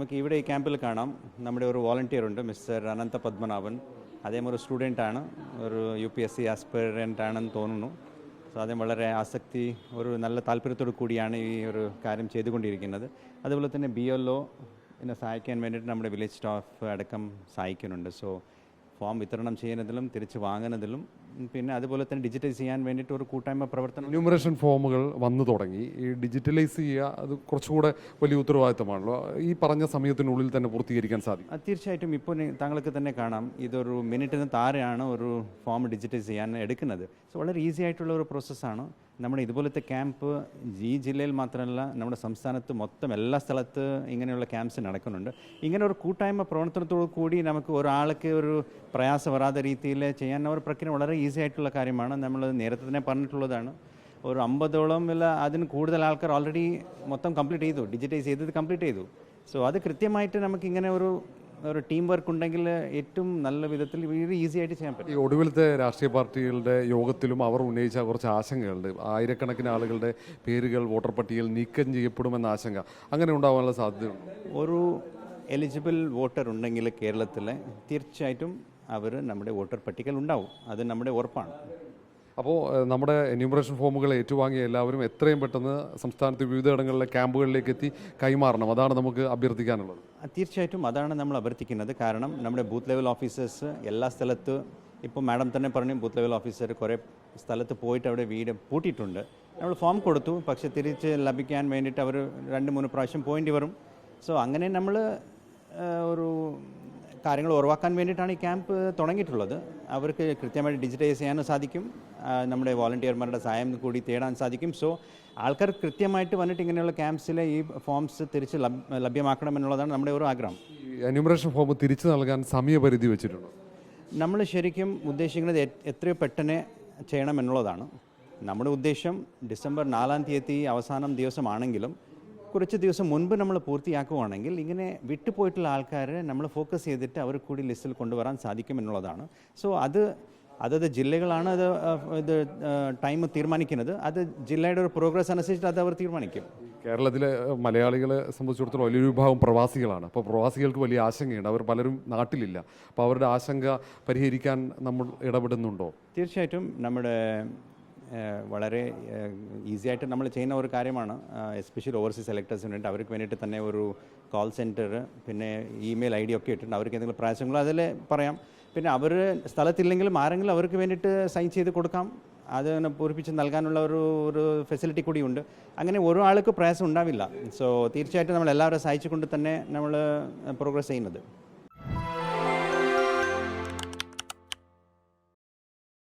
നമുക്ക് ഇവിടെ ഈ ക്യാമ്പിൽ കാണാം. നമ്മുടെ ഒരു വോളണ്ടിയർ ഉണ്ട് മിസ്റ്റർ അനന്ത പത്മനാഭൻ. അദ്ദേഹം ഒരു സ്റ്റുഡന്റ് ആണ് ഒരു U P S C aspirant ആണെന്ന് തോന്നുന്നു. സോ അദ്ദേഹം വളരെ ആസക്തി ഒരു നല്ല താല്പര്യത്തോടു കൂടിയാണ് ഈ ഒരു കാര്യം ചെയ്തുകൊണ്ടിരിക്കുന്നത്. അതുപോലെ തന്നെ ബി എൽ ഒ എന്നെ സഹായിക്കാൻ വേണ്ടിയിട്ട് നമ്മുടെ വില്ലേജ് സ്റ്റാഫ് അടക്കം സഹായിക്കുന്നുണ്ട്. സോ ഫോം വിതരണം ചെയ്യുന്നതിലും തിരിച്ച് വാങ്ങുന്നതിലും പിന്നെ അതുപോലെ തന്നെ ഡിജിറ്റൈസ് ചെയ്യാൻ വേണ്ടിയിട്ട് ഒരു കൂട്ടായ്മ പ്രവർത്തനം ന്യൂമറേഷൻ ഫോമുകൾ വന്നു തുടങ്ങി. ഈ ഡിജിറ്റലൈസ് ചെയ്യുക അത് കുറച്ചുകൂടെ വലിയ ഉത്തരവാദിത്തമാണല്ലോ. ഈ പറഞ്ഞ സമയത്തിനുള്ളിൽ തന്നെ പൂർത്തീകരിക്കാൻ സാധിക്കും. തീർച്ചയായിട്ടും ഇപ്പോൾ താങ്കൾക്ക് തന്നെ കാണാം. ഇതൊരു മിനിറ്റിന് താരയാണ് ഒരു ഫോം ഡിജിറ്റൈസ് ചെയ്യാൻ എടുക്കുന്നത്. സോ വളരെ ഈസി ആയിട്ടുള്ള ഒരു പ്രോസസ്സാണ് നമ്മുടെ ഇതുപോലത്തെ ക്യാമ്പ് ഈ ജില്ലയിൽ മാത്രമല്ല നമ്മുടെ സംസ്ഥാനത്ത് മൊത്തം എല്ലാ സ്ഥലത്ത് ഇങ്ങനെയുള്ള ക്യാമ്പ്സ് നടക്കുന്നുണ്ട്. ഇങ്ങനെ ഒരു കൂട്ടായ്മ പ്രവർത്തനത്തോടു കൂടി നമുക്ക് ഒരാൾക്ക് ഒരു പ്രയാസം വരാത്ത രീതിയിൽ ചെയ്യാൻ ഒരു പ്രക്രിയ വളരെ ഈസി ആയിട്ടുള്ള കാര്യമാണ്. നമ്മൾ നേരത്തെ തന്നെ പറഞ്ഞിട്ടുള്ളതാണ്. ഒരു അമ്പതോളം ഇല്ല അതിന് കൂടുതൽ ആൾക്കാർ ഓൾറെഡി മൊത്തം കംപ്ലീറ്റ് ചെയ്തു ഡിജിറ്റൈസ് ചെയ്തത് കംപ്ലീറ്റ് ചെയ്തു. സോ അത് കൃത്യമായിട്ട് നമുക്ക് ഇങ്ങനെ ഒരു ഒരു ടീം വർക്ക് ഉണ്ടെങ്കിൽ ഏറ്റവും നല്ല വിധത്തിൽ വളരെ ഈസി ആയിട്ട് ചെയ്യാൻ പറ്റും. ഈ ഒടുവിലത്തെ രാഷ്ട്രീയ പാർട്ടികളുടെ യോഗത്തിലും അവർ ഉന്നയിച്ച കുറച്ച് ആശങ്കകളുണ്ട്. ആയിരക്കണക്കിന് ആളുകളുടെ പേരുകൾ വോട്ടർ പട്ടികയിൽ നീക്കം ചെയ്യപ്പെടുമെന്ന ആശങ്ക അങ്ങനെ ഉണ്ടാകാനുള്ള സാധ്യതയുണ്ട്. ഒരു എലിജിബിൾ വോട്ടർ ഉണ്ടെങ്കിൽ കേരളത്തിൽ തീർച്ചയായിട്ടും അവർ നമ്മുടെ വോട്ടർ പട്ടികയിൽ ഉണ്ടാവും. അത് നമ്മുടെ ഉറപ്പാണ്. അപ്പോൾ നമ്മുടെ എന്യൂമറേഷൻ ഫോമുകൾ ഏറ്റുവാങ്ങിയ എല്ലാവരും എത്രയും പെട്ടെന്ന് സംസ്ഥാനത്തെ വിവിധയിടങ്ങളിലെ ക്യാമ്പുകളിലേക്ക് എത്തി കൈമാറണം. അതാണ് നമുക്ക് അഭ്യർത്ഥിക്കാനുള്ളത്. തീർച്ചയായിട്ടും അതാണ് നമ്മൾ അഭ്യർത്ഥിക്കുന്നത്. കാരണം നമ്മുടെ ബൂത്ത് ലെവൽ ഓഫീസേഴ്സ് എല്ലാ സ്ഥലത്ത് ഇപ്പോൾ മാഡം തന്നെ പറഞ്ഞു ബൂത്ത് ലെവൽ ഓഫീസർ കുറേ സ്ഥലത്ത് പോയിട്ട് അവിടെ വീട് പൂട്ടിയിട്ടുണ്ട്. നമ്മൾ ഫോം കൊടുത്തു. പക്ഷേ തിരിച്ച് ലഭിക്കാൻ വേണ്ടിയിട്ട് അവർ രണ്ട് മൂന്ന് പ്രാവശ്യം പോയിന്റ് വരും. സോ അങ്ങനെ നമ്മൾ ഒരു കാര്യങ്ങൾ ഉറവാക്കാൻ വേണ്ടിയിട്ടാണ് ഈ ക്യാമ്പ് തുടങ്ങിയിട്ടുള്ളത്. അവർക്ക് കൃത്യമായിട്ട് ഡിജിറ്റൈസ് ചെയ്യാനും സാധിക്കും. നമ്മുടെ വോളണ്ടിയർമാരുടെ സഹായം കൂടി തേടാൻ സാധിക്കും. സോ ആൾക്കാർ കൃത്യമായിട്ട് വന്നിട്ട് ഇങ്ങനെയുള്ള ക്യാമ്പ്സിലെ ഈ ഫോംസ് തിരിച്ച് ലഭ് ലഭ്യമാക്കണം എന്നുള്ളതാണ് നമ്മുടെ ഒരു ആഗ്രഹം. അന്യൂമറേഷൻ എന്യൂമറേഷൻ ഫോം തിരിച്ചു നൽകാൻ സമയപരിധി വെച്ചിട്ടുണ്ട്? നമ്മൾ ശരിക്കും ഉദ്ദേശിക്കുന്നത് എത്രയോ പെട്ടെന്ന് ചെയ്യണം എന്നുള്ളതാണ്. നമ്മുടെ ഉദ്ദേശം ഡിസംബർ നാലാം തീയതി അവസാനം ദിവസമാണെങ്കിലും കുറച്ച് ദിവസം മുൻപ് നമ്മൾ പൂർത്തിയാക്കുവാണെങ്കിൽ ഇങ്ങനെ വിട്ടുപോയിട്ടുള്ള ആൾക്കാരെ നമ്മൾ ഫോക്കസ് ചെയ്തിട്ട് അവർ കൂടി ലിസ്റ്റിൽ കൊണ്ടുവരാൻ സാധിക്കും എന്നുള്ളതാണ്. സോ അത് അതത് ജില്ലകളാണ് അത് ഇത് ടൈം തീരുമാനിക്കുന്നത്. അത് ജില്ലയുടെ ഒരു പ്രോഗ്രസ് അനുസരിച്ചിട്ട് അത് അവർ തീരുമാനിക്കും. കേരളത്തിലെ മലയാളികളെ സംബന്ധിച്ചിടത്തോളം വലിയൊരു വിഭാഗം പ്രവാസികളാണ്. അപ്പോൾ പ്രവാസികൾക്ക് വലിയ ആശങ്കയുണ്ട്. അവർ പലരും നാട്ടിലില്ല. അപ്പോൾ അവരുടെ ആശങ്ക പരിഹരിക്കാൻ നമ്മൾ ഇടപെടുന്നുണ്ടോ? തീർച്ചയായിട്ടും നമ്മുടെ വളരെ ഈസി ആയിട്ട് നമ്മൾ ചെയ്യുന്ന ഒരു കാര്യമാണ്. എസ്പെഷ്യലി ഓവർസീസ് സെലക്ടേഴ്സിന് വേണ്ടി അവർക്ക് വേണ്ടിയിട്ട് തന്നെ ഒരു കോൾ സെന്റർ പിന്നെ ഇമെയിൽ ഐ ഡി ഒക്കെ ഇട്ടിട്ടുണ്ട് അവർക്ക് എന്തെങ്കിലും പ്രയാസങ്ങളോ അതിൽ പറയാം. പിന്നെ അവർ സ്ഥലത്തില്ലെങ്കിലും ആരെങ്കിലും അവർക്ക് വേണ്ടിയിട്ട് സൈൻ ചെയ്ത് കൊടുക്കാം. അതിനെ പൂരിപ്പിച്ച് നൽകാനുള്ള ഒരു ഒരു ഫെസിലിറ്റി കൂടിയുണ്ട് അങ്ങനെ ഓരോ ആൾക്ക് പ്രയാസം ഉണ്ടാവില്ല. സോ തീർച്ചയായിട്ടും നമ്മൾ എല്ലാവരും സഹായിച്ചുകൊണ്ട് തന്നെ നമ്മൾ പ്രോഗ്രസ് ചെയ്യുന്നത്.